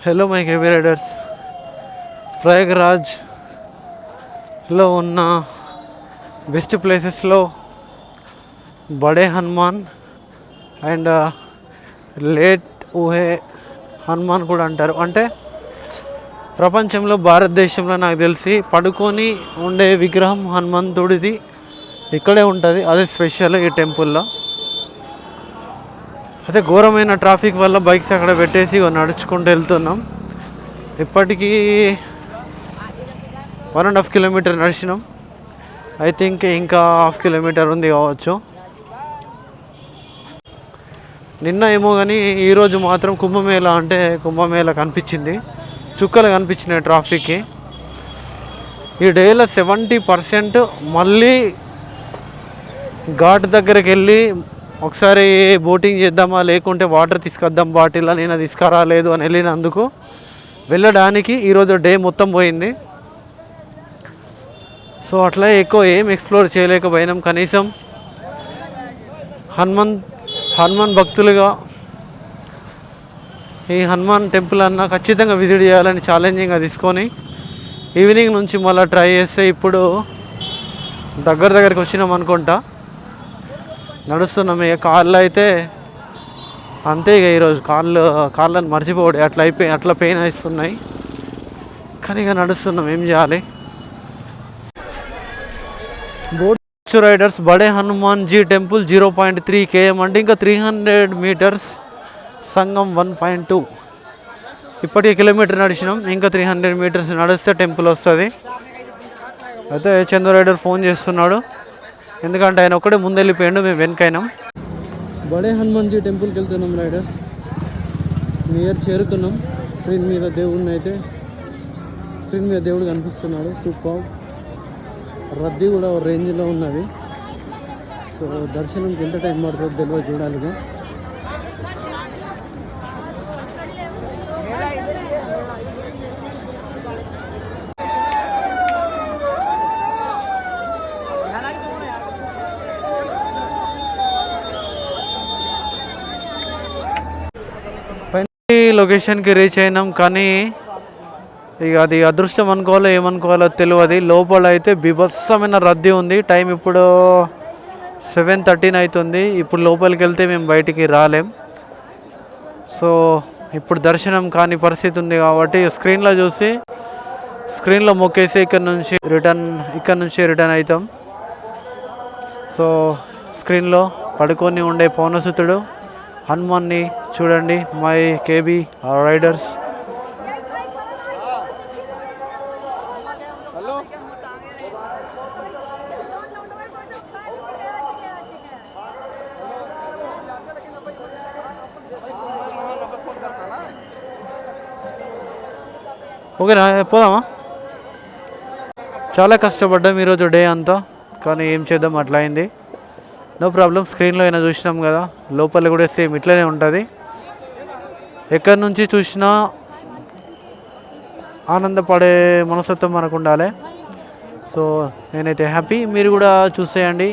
Hello my KB riders ప్రయాగరాజ్లో ఉన్న best ప్లేసెస్లో బడే హనుమాన్ అండ్ లేట్ ఊహే హనుమాన్ కూడా అంటారు అంటే ప్రపంచంలో భారతదేశంలో నాకు తెలిసి పడుకొని ఉండే విగ్రహం హనుమంతుడిది ఇక్కడే ఉంటుంది అదే స్పెషల్ ఈ టెంపుల్లో అయితే ఘోరమైన ట్రాఫిక్ వల్ల బైక్స్ అక్కడ పెట్టేసి నడుచుకుంటూ వెళ్తున్నాం. ఇప్పటికీ వన్ అండ్ హాఫ్ కిలోమీటర్ నడిచినాం. ఐ థింక్ ఇంకా హాఫ్ కిలోమీటర్ ఉంది కావచ్చు. నిన్న ఏమో కానీ ఈరోజు మాత్రం కుంభమేళ అంటే కుంభమేళ కనిపించింది. చుక్కలు కనిపించినాయి ట్రాఫిక్కి. ఈ డేలో సెవెంటీ పర్సెంట్ మళ్ళీ ఘాట్ దగ్గరికి వెళ్ళి ఒకసారి బోటింగ్ చేద్దామా లేకుంటే వాటర్ తీసుకొద్దాం బాటిల్ నేను తీసుకురాలేదు అని వెళ్ళినందుకు వెళ్ళడానికి ఈరోజు డే మొత్తం పోయింది. సో అట్లా ఎక్కువ ఏం ఎక్స్ప్లోర్ చేయలేకపోయినాం. కనీసం హనుమాన్ హనుమాన్ భక్తులుగా ఈ హనుమాన్ టెంపుల్ అన్న ఖచ్చితంగా విజిట్ చేయాలని ఛాలెంజింగ్గా తీసుకొని ఈవినింగ్ నుంచి మళ్ళీ ట్రై చేస్తే ఇప్పుడు దగ్గర దగ్గరికి వచ్చినాం అనుకుంటా. నడుస్తున్నాం ఇక కాళ్ళు అయితే అంతే ఇక ఈరోజు కాళ్ళు కాళ్ళని మర్చిపోడు. అట్లా అయిపోయి అట్లా పెయిన్ వేస్తున్నాయి. కానీ ఇక నడుస్తున్నాం ఏం చేయాలి? Boat riders Bade Hanuman ji temple zero point three K M అంటే ఇంకా three hundred metres Sangam one point two. ఇప్పటికి కిలోమీటర్ నడిచినాం. ఇంకా త్రీ హండ్రెడ్ మీటర్స్ నడిస్తే టెంపుల్ వస్తుంది. అయితే చంద్ర రైడర్ ఫోన్ చేస్తున్నాడు. ఎందుకంటే ఆయన ఒక్కడే ముందు వెళ్ళిపోయాడు మేము వెనకైనాం. బడే హనుమాన్ జీ టెంపుల్కి వెళ్తున్నాం రైడర్స్ నియర్ చేరుకున్నాం స్క్రీన్ మీద దేవుడిని అయితే స్క్రీన్ మీద దేవుడు కనిపిస్తున్నాడు. సూపర్. రద్దీ కూడా రేంజ్లో ఉన్నది. సో దర్శనంకి ఎంత టైం పడుతుందో తెలియదు చూడాలిగా. లొకేషన్కి రీచ్ అయినాం కానీ ఇక అది అదృష్టం అనుకోవాలో ఏమనుకోవాలో తెలియదు లోపల అయితే బీభత్సమైన రద్దీ ఉంది. టైం ఇప్పుడు సెవెన్ థర్టీన్ అవుతుంది ఇప్పుడు లోపలికి వెళ్తే మేము బయటికి రాలేం. సో ఇప్పుడు దర్శనం కాని పరిస్థితి ఉంది కాబట్టి స్క్రీన్లో చూసి స్క్రీన్లో మొక్కేసి ఇక్కడ నుంచి రిటర్న్ ఇక్కడ నుంచి రిటర్న్ అవుతాం సో స్క్రీన్లో పడుకొని ఉండే పౌనసుతుడు హనుమాన్ని చూడండి మై కేబీ రైడర్స్ ఓకేనా పోదామా? చాలా కష్టపడ్డాం ఈరోజు డే అంతా కానీ ఏం చేద్దాం అట్లా అయింది. నో ప్రాబ్లం స్క్రీన్లో అయినా చూసినాం కదా లోపల కూడా సేమ్ ఇట్లనే ఉంటుంది. ఎక్కడి నుంచి చూసినా ఆనందపడే మనస్తత్వం మనకు ఉండాలి. సో నేనైతే హ్యాపీ మీరు కూడా చూసేయండి.